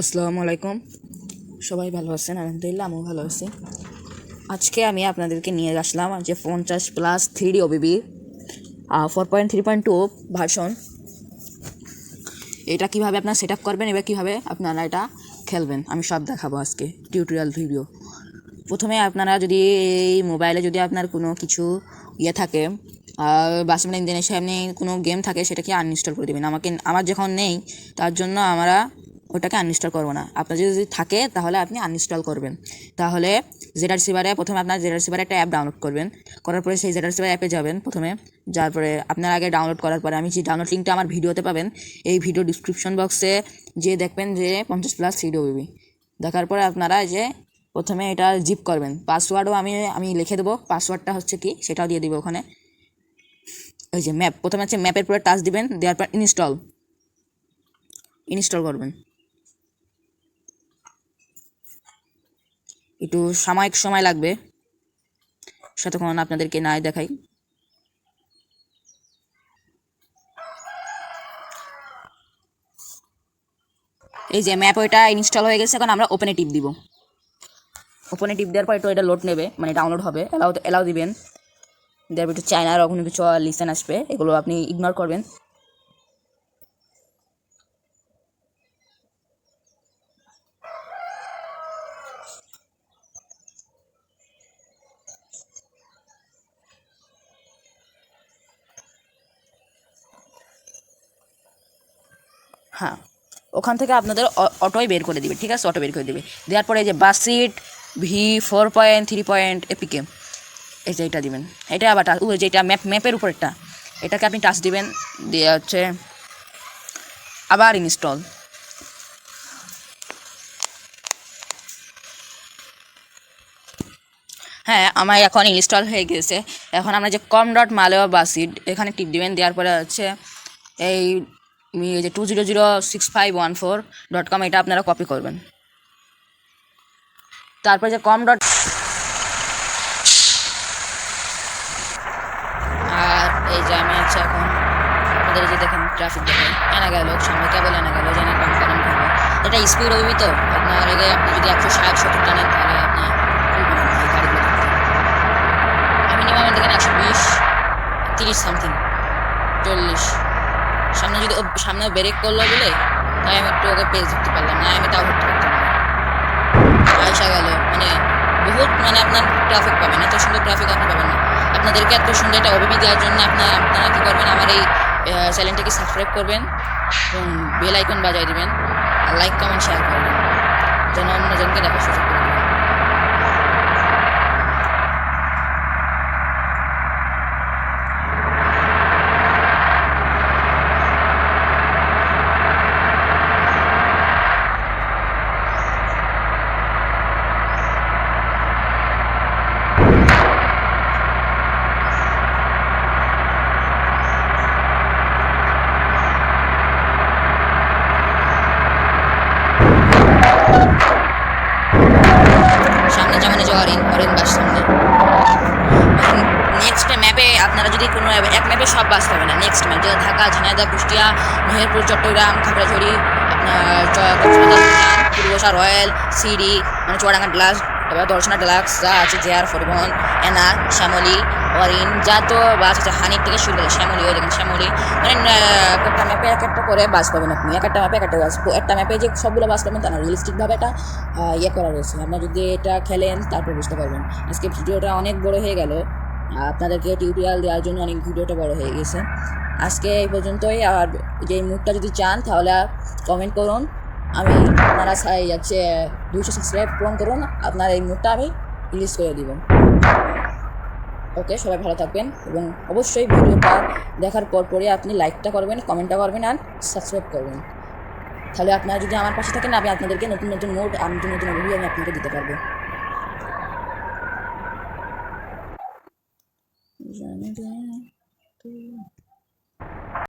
আসসালামু আলাইকুম। সবাই ভালো আছেন? আলহামদুলিল্লাহ, আমিও ভালো আছি। আজকে আমি আপনাদেরকে নিয়ে আসলাম যে পঞ্চাশ plus three OBB four point three point two version এটা কীভাবে আপনার সেট আপ করবেন এবার কীভাবে আপনারা এটা খেলবেন? আমি সব দেখাবো আজকে টিউটোরিয়াল ভিডিও প্রথমে আপনারা যদি এই মোবাইলে যদি আপনার কোনো কিছু ইয়ে থাকে বাসমেন্ট ইঞ্জিনের সামনে কোনো গেম থাকে, সেটাকে আনইনস্টল করে দেবেন। আমাকে, আমার যখন নেই, তার জন্য আমরা ওটাকে আনইনস্টল করব না। আপনার যদি থাকে, তাহলে আপনি আনইনস্টল করবেন। তাহলে জেডার সিভারে প্রথমে আপনার জেডার সিভারে একটা অ্যাপ ডাউনলোড করবেন। করার পরে সেই জেডার সিভার অ্যাপে যাবেন প্রথমে। যার পরে আপনার আগে ডাউনলোড করার পরে আমি যে ডাউনলোড লিঙ্কটা আমার ভিডিওতে পাবেন, এই ভিডিও ডিসক্রিপশন বক্সে যে দেখবেন যে পঞ্চাশ প্লাস ডব্লিউবি দেখার পরে আপনারা যে প্রথমে এটা জিপ করবেন। পাসওয়ার্ডও আমি আমি লিখে দেবো। পাসওয়ার্ডটা হচ্ছে কি? সেটাও দিয়ে দিব ওখানে। এই যে ম্যাপ প্রথমে হচ্ছে ম্যাপের পরে টাচ দিবেন, দেওয়ার পর ইনস্টল ইনস্টল করবেন। একটু সাময়িক সময় লাগবে। সেতক্ষণ আপনাদেরকে নাই দেখাই। এই যে ম্যাপ ওইটা ইনস্টল হয়ে গেছে, এখন আমরা ওপেনে টিপ দিব। ওপেনে টিপ দেওয়ার পর একটু এটা লোড নেবে মানে ডাউনলোড হবে। এলাও এলাও দিবেন। দেওয়ার একটু চায়নার ওখানে কিছু লিসেন আসবে, এগুলো আপনি ইগনোর করবেন। হ্যাঁ। ওখান থেকে আপনাদের অটোই বের করে দিবে, ঠিক আছে? অটো বের করে দিবে। দেওয়ার পরে এই যে BUSSID V four point three point APK এই যে এটা দিবেন। এটা আবার ওই যেটা ম্যাপ ম্যাপের উপরেরটা। এটাকে আপনি টাচ দিবেন, দিয়ে হচ্ছে আবার ইনস্টল হ্যাঁ আমার এখন ইনস্টল হয়ে গেছে। এখন আমরা যে কম ডট মালেও বাসিড এখানে টিপ দিবেন, দেওয়ার পরে হচ্ছে এই এই যে two zero zero six five one four dot com এটা আপনারা কপি করবেন। তারপরে যে কম ডট আর এই যে আমি হচ্ছে এখন আপনাদের যে দেখেন ট্রাফিক দেখেন, এনে গেল, সামনে কেবল এনে গেল যেন কম কারণ এটা স্পিড হবি তো, আপনার এগে আপনি যদি একশো ষাট, সত্তর টানেন, তাহলে আপনি খুলবেন না এই গাড়িগুলো দেখতে। মিনিমাম দেখেন একশো বিশ, তিরিশ সামথিং চল্লিশ। সামনে যদি সামনে ব্রেক করল বলে, তাই আমি একটু ওকে পেজ ধরতে পারলাম না, আমি তাও ধরতে পারতাম না। আয়সা গেল মানে বহুত মানে আপনার ট্রাফিক পাবেন, এত সুন্দর ট্রাফিক আপনি পাবেন না। আপনাদেরকে এত সুন্দর একটা অভিজ্ঞতা দেওয়ার জন্য আপনার, আপনারা কী করবেন, আমার এই চ্যানেলটিকে সাবস্ক্রাইব করবেন এবং বেল আইকন বাজাই দেবেন, আর লাইক কমেন্ট শেয়ার করবেন, যেন অন্যজনকে দেখার সুযোগ সামনে যেমন যে অরিন অরিন বাস সামনে। নেক্সট ম্যাপে আপনারা যদি কোনো এক ম্যাপে সব বাস পাবেন না। নেক্সট ম্যাপ যেটা ঢাকা ঝিনাইদা কুষ্টিয়া, মেহেরপুর, চট্টগ্রাম খাগড়াঝড়ি আপনার কক্সবাজার পূর্বশা রয়্যাল সিডি মানে চুয়াডাঙ্গা গ্লাস তারপর দর্শনা ডিলাক্স যা আছে জে আর পরিবহন এনা, শ্যামলি, অরিন, যা তো বাস আছে হানির থেকে শুরু করে শ্যামলি, ওই দেখেন শ্যামলি। মানে একটা ম্যাপে এক একটা করে বাস পাবেন আপনি। এক একটা ম্যাপে এক একটা বাস একটা ম্যাপে যে সবগুলো বাস পাবেন তা না রিয়েলিস্টিকভাবে এটা ইয়ে করা রয়েছে। আপনারা যদি এটা খেলেন, তারপর বুঝতে পারবেন। আজকে ভিডিওটা অনেক বড় হয়ে গেল। আপনাদেরকে টিউটোরিয়াল দেওয়ার জন্য অনেক ভিডিওটা বড় হয়ে গেছে। আজকে এই পর্যন্তই। আর যে মুডটা যদি চান, তাহলে কমেন্ট করুন। আমি আপনারা যাচ্ছে দুইশো সাবস্ক্রাইব পূরণ করুন, আপনার এই মুডটা আমি রিলিজ করে দিব। ওকে, সবাই ভালো থাকবেন এবং অবশ্যই ভিডিওটা দেখার পর পরে আপনি লাইকটা করবেন কমেন্টটা করবেন আর সাবস্ক্রাইব করবেন। তাহলে আপনারা যদি আমার পাশে থাকেন, আমি আপনাদেরকে নতুন নতুন মোড নতুন নতুন অভিযোগ আমি আপনাকে দিতে পারব।